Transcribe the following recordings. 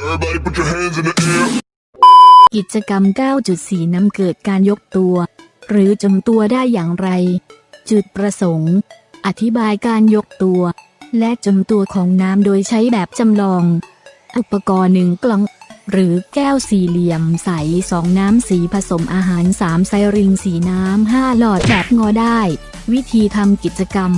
Everybody put your hands in the air. กิจกรรม 9.4 นำเกิดการยกตัว หรือจมตัวได้อย่างไร จุดประสงค์ อธิบายการยกตัว และจมตัวของน้ำโดยใช้แบบจำลอง อุปกรณ์หนึ่งกล่อง หรือแก้วสี่เหลี่ยมใสสองน้ำสีผสมอาหารสามไซริงสีน้ำห้าหลอดแบบงอได้ วิธีทำกิจกรรม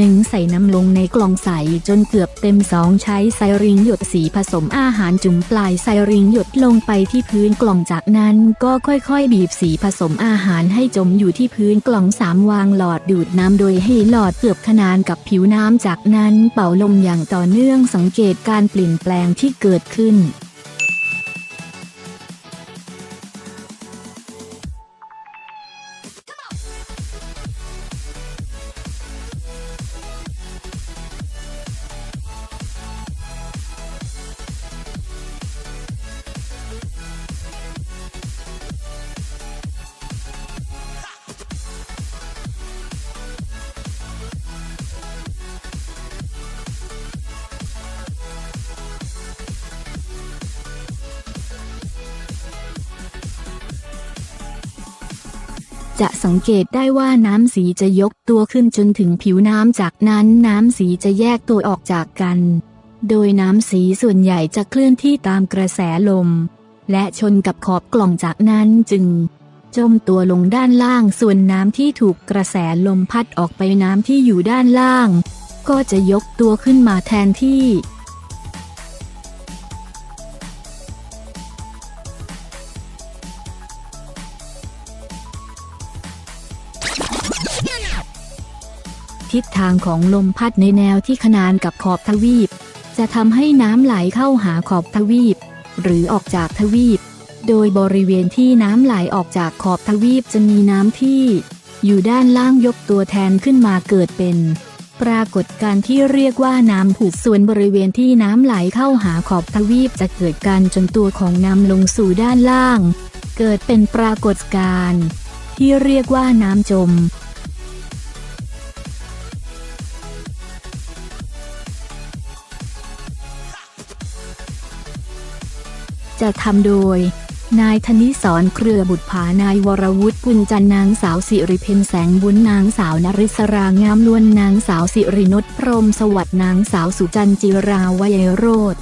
1. ใส่น้ำลงในกล่องใสจนเกือบเต็ม 2. ใช้ไซริงหยดสีผสมอาหารจุ่มปลายไซริงหยดลงไปที่พื้นกล่องจากนั้นก็ค่อยๆ บีบสีผสมอาหารให้จมอยู่ที่พื้นกล่อง 3 วางหลอดดูดน้ำโดยให้หลอดเกือบขนานกับผิวน้ำจากนั้นเป่าลมอย่างต่อเนื่องสังเกตการเปลี่ยนแปลงที่เกิดขึ้น จะสังเกตได้ว่าน้ำสีจะยกตัวขึ้นจนถึงผิวน้ำจากนั้นน้ำสีจะแยกตัวออกจากกัน โดยน้ำสีส่วนใหญ่จะเคลื่อนที่ตามกระแสลม และชนกับขอบกล่องจากนั้นจึง จมตัวลงด้านล่างส่วนน้ำที่ถูกกระแสลมพัดออกไปน้ำที่อยู่ด้านล่าง ก็จะยกตัวขึ้นมาแทนที่ ทิศทางของลมพัดในแนวที่ขนานกับขอบทวีป จะทำให้น้ำไหลเข้าหาขอบทวีป หรือออกจากทวีป โดยบริเวณที่น้ำไหลออกจากขอบทวีปจะมีน้ำที่ อยู่ด้านล่างยกตัวแทนขึ้นมาเกิดเป็น ปรากฏการณ์ที่เรียกว่าน้ำผุดส่วนบริเวณที่น้ำไหลเข้าหาขอบทวีปจะเกิดการจนตัวของน้ำลงสู่ด้านล่าง เกิดเป็นปรากฏการณ์ที่เรียกว่าน้ำจม จะทำโดย นายธนิสรเครือบุตรผานาย วรวุฒิกุลจันนางสาวสิริเพนแสงบุญนางสาวนริศรางามล้วนนางสาวสิรินทพรมสวัสดิ์นางสาวสุจันจิราวัยโรธ